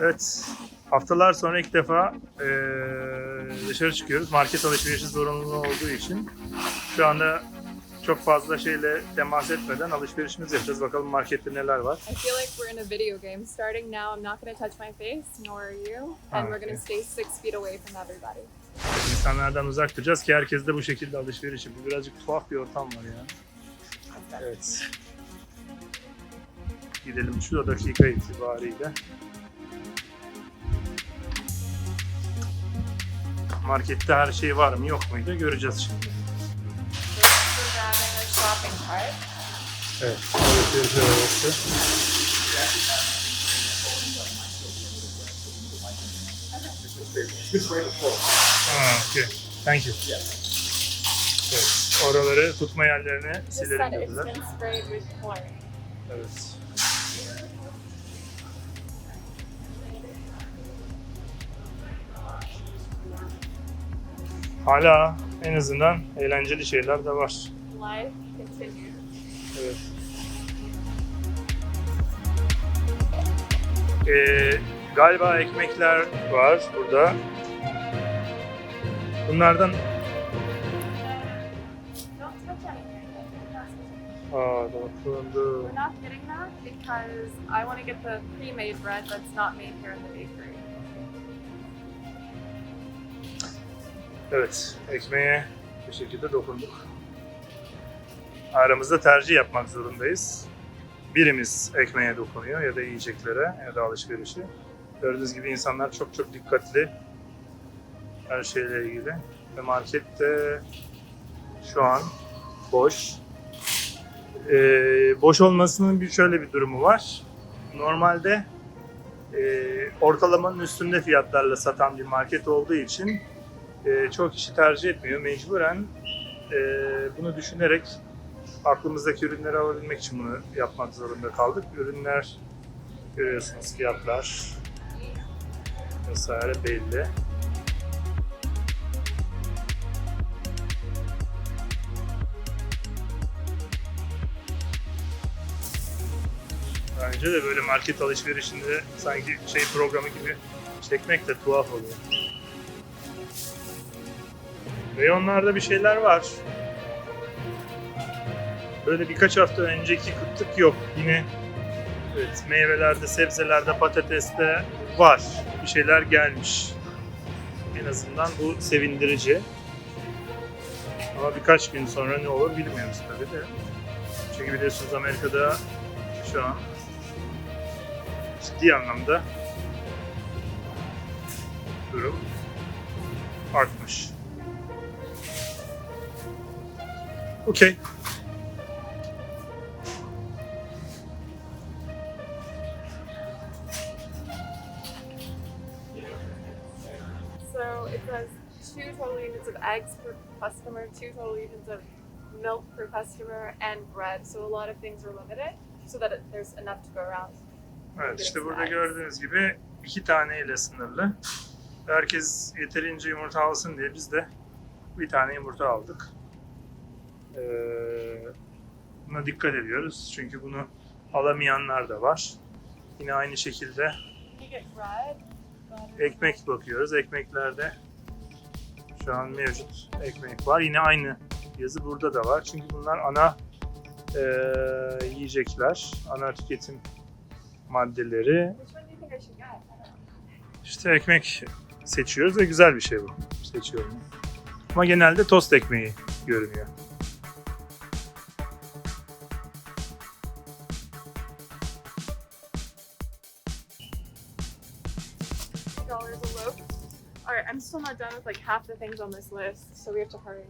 Evet, haftalar sonra ilk defa eee, dışarı çıkıyoruz. Market alışverişi zorunlu olduğu için şu anda çok fazla şeyle temas etmeden alışverişimizi yapacağız. Bakalım markette neler var. I feel like we're in a video game. Starting now, I'm not going to touch my face, nor are you. And we're going to stay six feet away from everybody. İnsanlardan uzak duracağız ki herkes de bu şekilde alışveriş yapıyor. Birazcık tuhaf bir ortam var ya. Evet. Gidelim şu dakika itibariyle. Markette her şey var mı yok muydu göreceğiz şimdi. Evet. Alışveriş arabası. Ha, okay. Thank you. Evet. Oraları tutma yerlerine it's dediler. Evet. Hala en azından eğlenceli şeyler de var. Life continues. Evet. Ee, galiba ekmekler var burada. Bunlardan dokundu. We're not getting that because I want to get the pre-made bread that's not made here in the bakery. Evet, ekmeğe bu şekilde dokunduk. Aramızda tercih yapmak zorundayız. Birimiz ekmeğe dokunuyor ya da yiyeceklere ya da alışverişe. Gördüğünüz gibi insanlar çok çok dikkatli her şeyle ilgili. Ve markette şu an boş. Ee, boş olmasının bir şöyle bir durumu var. Normalde e, ortalamanın üstünde fiyatlarla satan bir market olduğu için e, çok kişi tercih etmiyor. Mecburen e, bunu düşünerek aklımızdaki ürünleri alabilmek için bunu yapmak zorunda kaldık. Ürünler görüyorsunuz fiyatlar vesaire belli. Bence de böyle market alışverişinde sanki şey programı gibi çekmek de tuhaf oluyor. Reyonlarda bir şeyler var. Böyle birkaç hafta önceki kıtlık yok. Yine evet, meyvelerde, sebzelerde, patateste var. Bir şeyler gelmiş. En azından bu sevindirici. Ama birkaç gün sonra ne olur bilmiyoruz tabii de. Çünkü biliyorsunuz Amerika'da şu an ciddi anlamda durum artmış. Okay. So it says two total units of eggs per customer, two total units of milk per customer, and bread. So a lot of things are limited so that it, there's enough to go around. Evet işte burada gördüğünüz gibi iki taneyle sınırlı. Herkes yeterince yumurta alsın diye biz de bir tane yumurta aldık. Ee, buna dikkat ediyoruz çünkü bunu alamayanlar da var. Yine aynı şekilde ekmek bakıyoruz. Ekmeklerde şu an mevcut ekmek var. Yine aynı yazı burada da var. Çünkü bunlar ana eee, yiyecekler, ana tüketim maddeleri. İşte ekmek seçiyoruz ve güzel bir şey bu. Seçiyorum. Ama genelde tost ekmeği görünüyor. Not done with like half the things on this list, so we have to hurry.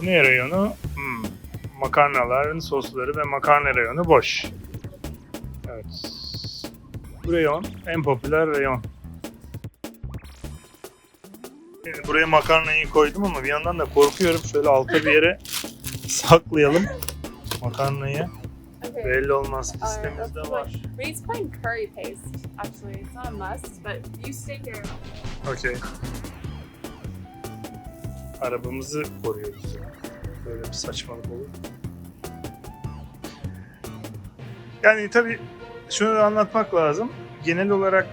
Bu ne reyonu? Hmm. Makarnaların sosları ve makarna reyonu boş. Evet. Bu reyon en popüler reyon. Yani buraya makarnayı koydum ama bir yandan da korkuyorum. Şöyle alta bir yere saklayalım makarnayı. Okay. Belli olmaz. Listemizde var. look. Reed's playing curry paste. Actually, it's not a must, but you stay here. Okey. Arabamızı koruyoruz. Böyle bir saçmalık olur. Yani tabii şunu da anlatmak lazım. Genel olarak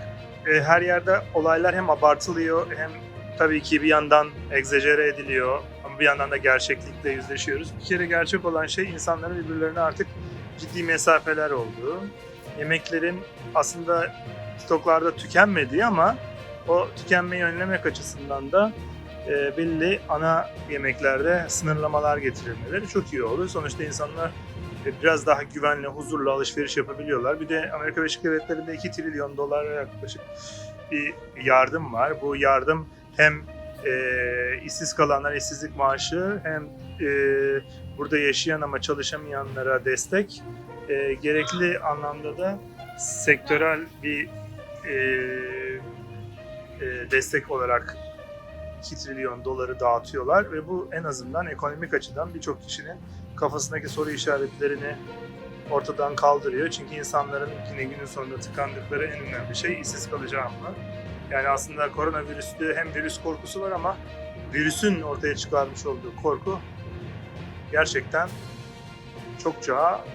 e, her yerde olaylar hem abartılıyor hem tabii ki bir yandan egzajere ediliyor ama bir yandan da gerçeklikle yüzleşiyoruz. Bir kere gerçek olan şey insanların birbirlerine artık ciddi mesafeler olduğu. Yemeklerin aslında stoklarda tükenmediği ama o tükenmeyi önlemek açısından da e, belli ana yemeklerde sınırlamalar getirilmeleri çok iyi oldu. Sonuçta insanlar e, biraz daha güvenli, huzurlu alışveriş yapabiliyorlar. Bir de Amerika Birleşik Devletleri'nde 2 trilyon dolara yaklaşık bir yardım var. Bu yardım hem e, işsiz kalanlar işsizlik maaşı hem e, burada yaşayan ama çalışamayanlara destek e, gerekli anlamda da sektörel bir e, e, destek olarak 2 trilyon doları dağıtıyorlar ve bu en azından ekonomik açıdan birçok kişinin kafasındaki soru işaretlerini ortadan kaldırıyor. Çünkü insanların yine günün sonunda tıkandıkları en önemli şey işsiz kalacağım mı? Yani aslında koronavirüste hem virüs korkusu var ama virüsün ortaya çıkarmış olduğu korku gerçekten çokça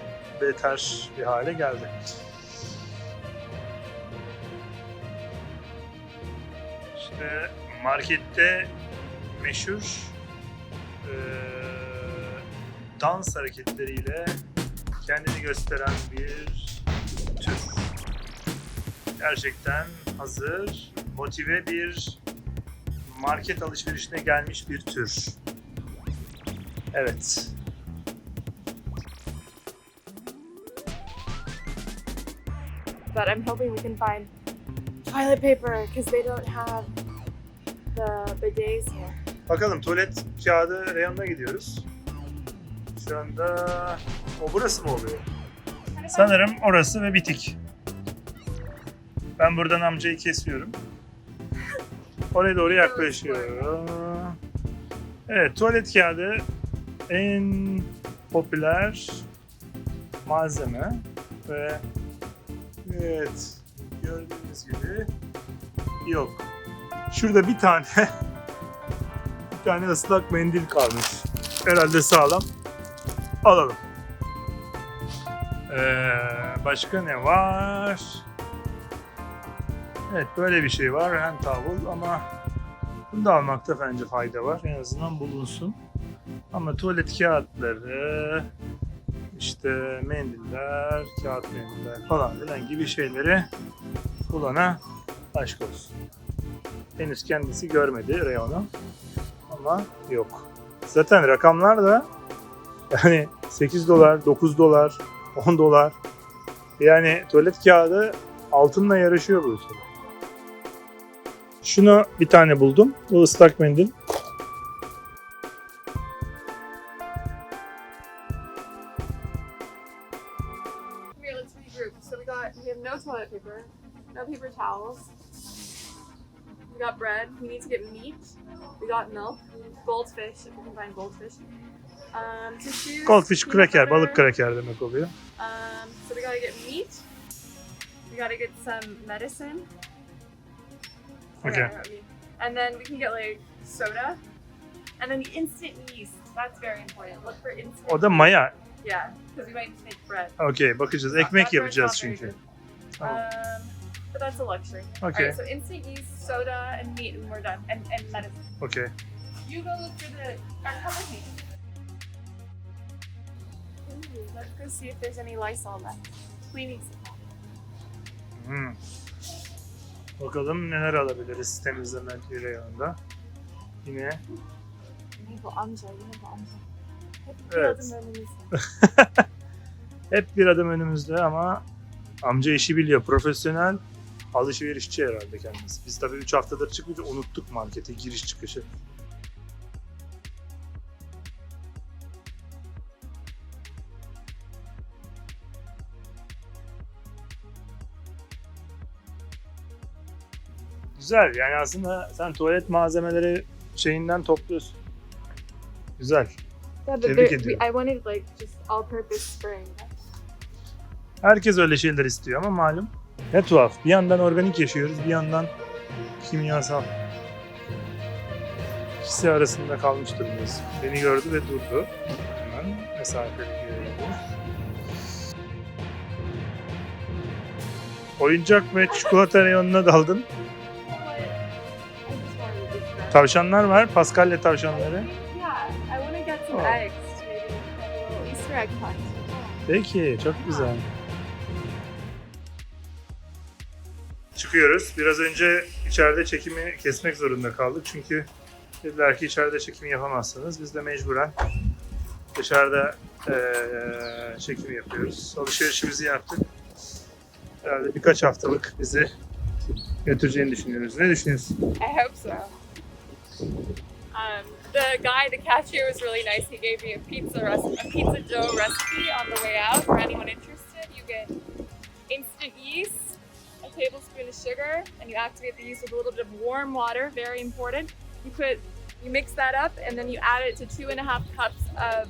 beter bir hale geldi. İşte markette meşhur eee, dans hareketleriyle kendini gösteren bir tür. Gerçekten hazır, motive bir market alışverişine gelmiş bir tür. Evet. But I'm hoping we can find toilet paper because they don't have the bidets here. Bakalım tuvalet kağıdı reyonuna gidiyoruz. Şu anda o burası mı oluyor? Sanırım orası ve bitik. Ben buradan amcayı kesiyorum. Oraya doğru yaklaşıyorum. Evet, tuvalet kağıdı en popüler malzeme ve evet gördüğünüz gibi yok. Şurada bir tane bir tane ıslak mendil kalmış. Herhalde sağlam. Alalım. Ee, başka ne var? Evet böyle bir şey var. Hem tavul ama bunu da almakta bence fayda var. En azından bulunsun. Ama tuvalet kağıtları, işte mendiller, kağıt mendiller falan filan gibi şeyleri bulana aşk olsun. Henüz kendisi görmedi reyonu ama yok. Zaten rakamlar da yani 8 dolar, 9 dolar, 10 dolar. Yani tuvalet kağıdı altınla yarışıyor bu ülkede. Şunu bir tane buldum. Bu ıslak mendil. We have no toilet paper, no paper towels. We got bread. We need to get meat. We got milk, goldfish if we can find goldfish. Um, tissues. Goldfish peanut kraker, balık kraker demek oluyor. Um, so we gotta get meat. We gotta get some medicine. Okay. And then we can get like soda. And then the instant yeast. That's very important. Look for instant. O da maya. Yeah, because we might make bread. Okey bakacağız. Ekmek bread's yapacağız not very çünkü. good. Tamam. Um, but that's a luxury. Okay. Alright, so instant yeast, soda, and meat, and we're done. And, and medicine. Okey. You go look for the. Or come with me. Ooh, let's go see if there's any Lysol left. Cleaning supply. Hmm. Bakalım neler alabiliriz temizleme reyonunda. Yine Yine bu amca, yine bu amca. Hep Evet. bir adım önümüzde. hep bir adım önümüzde ama amca işi biliyor. Profesyonel alışverişçi herhalde kendisi. Biz tabii 3 haftadır çıkınca unuttuk markete giriş çıkışı. Güzel yani aslında sen tuvalet malzemeleri şeyinden topluyorsun. Güzel. Yeah, but Tebrik there, we, ediyorum. I wanted like just all-purpose spray. Herkes öyle şeyler istiyor ama malum. Ne tuhaf. Bir yandan organik yaşıyoruz, bir yandan kimyasal. İkisi arasında kalmış durumdayız. Beni gördü ve durdu. Hemen mesafeli yürüyordu. Oyuncak ve çikolata reyonuna daldın. Tavşanlar var. Paskalya tavşanları. Yeah, I want Çıkıyoruz. Biraz önce içeride çekimi kesmek zorunda kaldık. Çünkü dediler ki içeride çekim yapamazsınız. Biz de mecburen dışarıda eee çekim yapıyoruz. Alışverişimizi yaptık. Herhalde birkaç haftalık bizi götüreceğini düşünüyoruz. Ne düşünüyorsun? I hope so. Um, the guy, the cashier, was really nice. He gave me a pizza recipe, a pizza dough recipe on the way out. For anyone interested, you get instant yeast, tablespoon of sugar, and you activate the yeast with a little bit of warm water. Very important. You put, you mix that up, and then you add it to two and a half cups of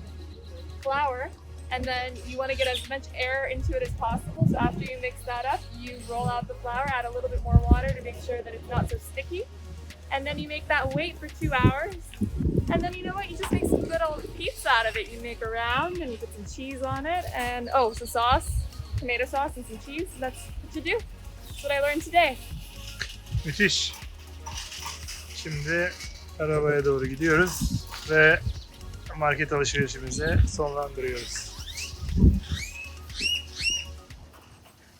flour. And then you want to get as much air into it as possible. So after you mix that up, you roll out the flour, add a little bit more water to make sure that it's not so sticky. And then you make that wait for two hours. And then you know what? You just make some good old pizza out of it. You make a round and you put some cheese on it. And oh, some sauce, tomato sauce, and some cheese. That's what you do. What I learned today. Müthiş. Şimdi arabaya doğru gidiyoruz ve market alışverişimizi sonlandırıyoruz.